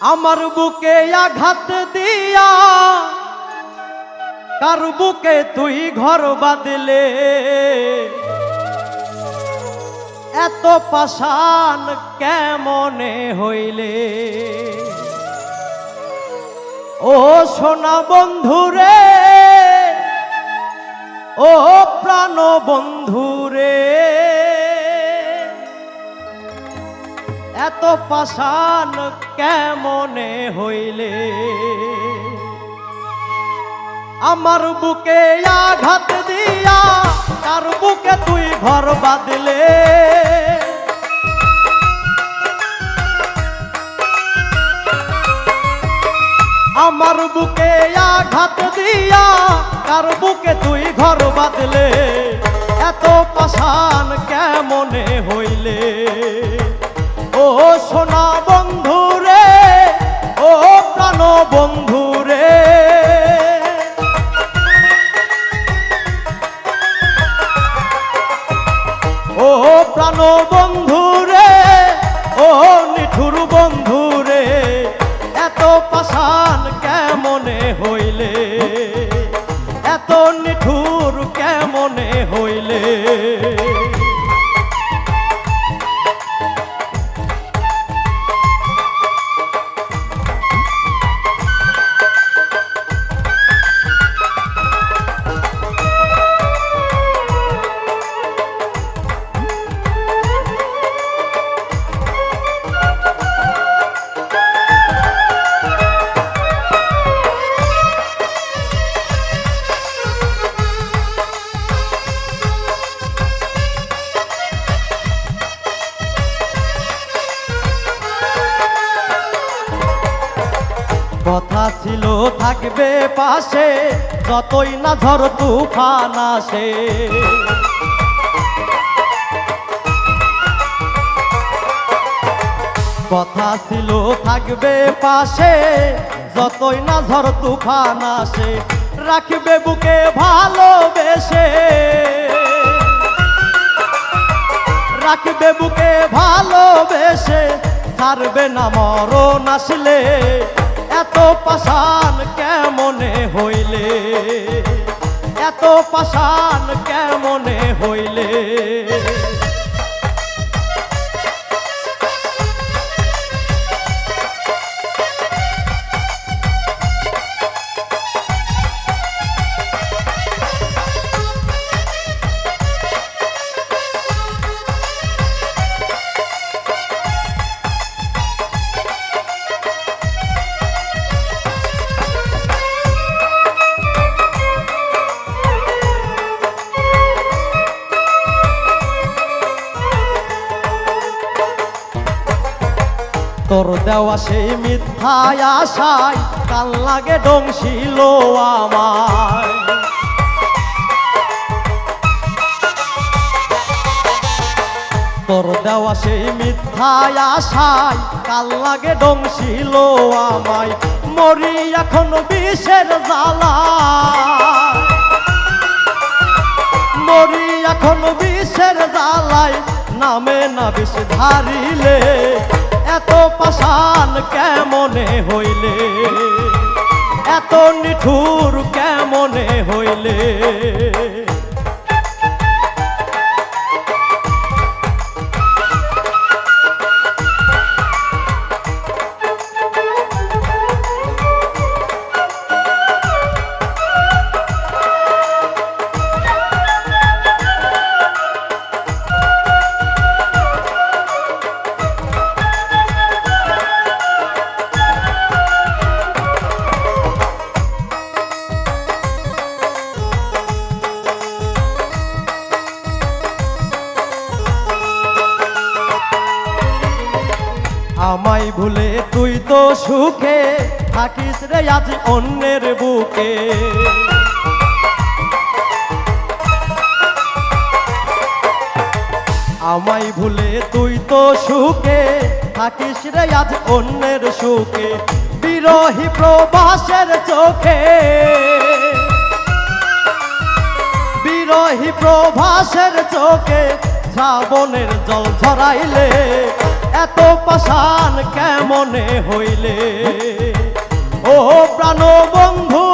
আমার বুকে আঘাত দিয়া, কার বুকে তুই ঘর বাদলে এত পাষাণ কেমনে হইলে? ও সোনা বন্ধুরে, ও প্রাণ বন্ধুরে এত পাষাণ কেমনে হইলে? আমার বুকে আঘাত দিয়া তার বুকে তুই ঘর বাঁধলে। আমার বুকে আঘাত দিয়া কার বুকে তুই ঘর বাঁধলে। এত পাষাণ কেমনে হইলে? ও সোনা বন্ধু রে ও প্রাণ বন্ধু রে ও প্রাণ বন্ধু রে ও নিঠুর বন্ধু রে এত পাষাণ কেমনে হইলে? এত নিঠুর কেমনে হইলে? কথা ছিল থাকবে পাশে, যতই না ঝড় তুফান আসে। কথা ছিল থাকবে পাশে, যতই না ঝড় তুফান আসে, রাখবে বুকে ভালোবেসে। রাখবে বুকে ভালোবেসে ছাড়বে না মরণ আসলে। এত পাশান কেমনে হইলে? এত পাশান কেমনে হইলে? তোর দেওয়া সেই মিথ্যায় আশায় কাল লাগে ডংশিল আমায়। তোর দেওয়া সেই মিথ্যায় আশায় কাল লাগে ডংশিল আমায়। মরি এখন বিষের জ্বালা মরি এখন বিষের জ্বালায়, নামে না বিষ ধারিলে। এত পাষাণ কেমনে হইলে? এত নিঠুর কেমনে হইলে? আমায় ভুলে তুই তো সুখে থাকিস রে আজ অন্যের বুকে। আমায় ভুলে তুই তো সুখে থাকিস রে আজ অন্যের সুখে, বিরোহী প্রবাসের চোখে। বিরোহী প্রভাসের চোখে শ্রাবণের জল ঝরাইলে এত পাশান কেমনে হইলে? ও প্রাণ বন্ধু